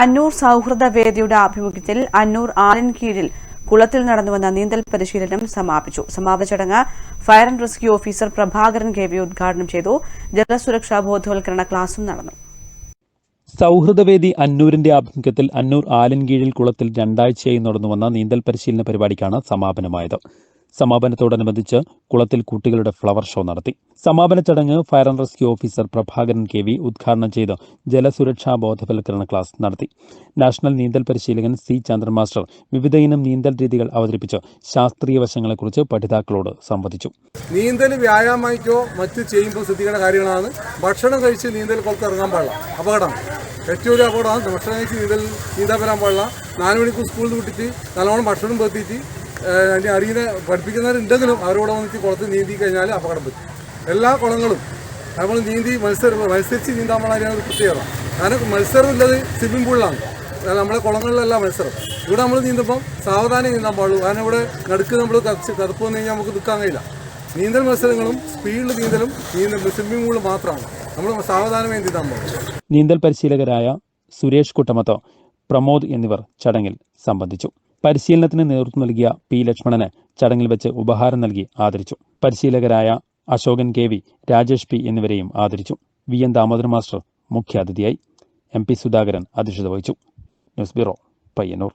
അന്നൂർ സൗഹൃദ വേദിയുടെ ആഭിമുഖ്യത്തിൽ അന്നൂർ ആലൻ കീഴിൽ കുളത്തിൽ നടന്നുവന്ന നീന്തൽ പരിശീലനം സമാപിച്ചു. സമാപന ചടങ്ങ് fire and rescue officer Prabhakaran K V ഉദ്ഘാടനം ചെയ്തു. ജലസുരക്ഷാ ബോധവൽക്കരണ ക്ലാസും നടന്നു. സൗഹൃദവേദി അന്നൂരിന്റെ ആഭിമുഖ്യത്തിൽ അന്നൂർ ആലൻകീഴിൽ കുളത്തിൽ രണ്ടാഴ്ചയായി നടന്നുവന്ന നീന്തൽ പരിശീലന പരിപാടിക്കാണ് സമാപനമായത്. സമാപനത്തോടനുബന്ധിച്ച് കുളത്തിൽ കുട്ടികളുടെ ഫ്ലവർ ഷോ നടത്തി. സമാപന ചടങ്ങ് fire and rescue officer Prabhakaran K V ഉദ്ഘാടനം ചെയ്ത് ജലസുരക്ഷാ ബോധവൽക്കരണ ക്ലാസ് നടത്തി. നാഷണൽ നീന്തൽ പരിശീലകൻ സി ചന്ദ്രൻ മാസ്റ്റർ വിവിധ ഇനം നീന്തൽ രീതികൾ അവതരിപ്പിച്ച് ശാസ്ത്രീയ വശങ്ങളെക്കുറിച്ച് പഠിതാക്കളോട് സംവദിച്ചു. നീന്തൽ വ്യായാമയ്ക്കോ മറ്റ് ചെയ്യുമ്പോൾ ശ്രദ്ധിക്കേണ്ട കാര്യങ്ങളാണ്. ഭക്ഷണം കഴിച്ച് നീന്തൽ കുളത്ത് ഇറങ്ങാൻ പാടില്ല. അപകടം. ഏറ്റവും അപകടമാണ് ഭക്ഷണം കഴിച്ച് നീന്തൽ നീന്താൻ വരാൻ പാടില്ല. നാല് മണിക്കൂർ സ്കൂളിൽ വിട്ടിട്ട് നല്ലോണം ഭക്ഷണം പെത്തിയിട്ട് അതിന്റെ അറിയുന്ന പഠിപ്പിക്കുന്നവരുണ്ടെങ്കിലും അവരോട് വന്നിട്ട് കുളത്തിൽ നീന്തി കഴിഞ്ഞാൽ അപകടം പറ്റും. എല്ലാ കുളങ്ങളും നമ്മൾ നീന്തി മത്സരം മത്സരിച്ച് നീന്താൻ പാടില്ല ഒരു പ്രത്യേകത. കാരണം മത്സരം ഉള്ളത് സ്വിമ്മിംഗ് പൂളിലാണ് നമ്മളെ കുളങ്ങളിലല്ല മത്സരം. ഇവിടെ നമ്മൾ നീന്തുമ്പോൾ സാവധാനം നീന്താൻ പാടുള്ളൂ. കാരണം ഇവിടെ നടുക്ക് നമ്മൾ കറച്ച് കറുപ്പ് വന്നു കഴിഞ്ഞാൽ നമുക്ക് നിൽക്കാൻ കഴിയില്ല. നീന്തൽ മത്സരങ്ങളും സ്പീഡിൽ നീന്തലും നീന്തൽ സ്വിമ്മിംഗ് പൂളിൽ മാത്രമാണ്. നമ്മൾ സാവധാനമേ നീന്താൻ പാടുള്ളൂ നീന്തൽ പരിശീലകരായ സുരേഷ് കുട്ടമത്തോ പ്രമോദ് എന്നിവർ ചടങ്ങിൽ സംബന്ധിച്ചു. പരിശീലനത്തിന് നേതൃത്വം നൽകിയ പി ലക്ഷ്മണന് ചടങ്ങിൽ വെച്ച് ഉപഹാരം നൽകി ആദരിച്ചു. പരിശീലകരായ Ashokan K V Rajesh P എന്നിവരെയും ആദരിച്ചു. വി എൻ ദാമോദരൻ മാസ്റ്റർ മുഖ്യാതിഥിയായി. എം പി സുധാകരൻ അധ്യക്ഷത വഹിച്ചു. News bureau Payyanur.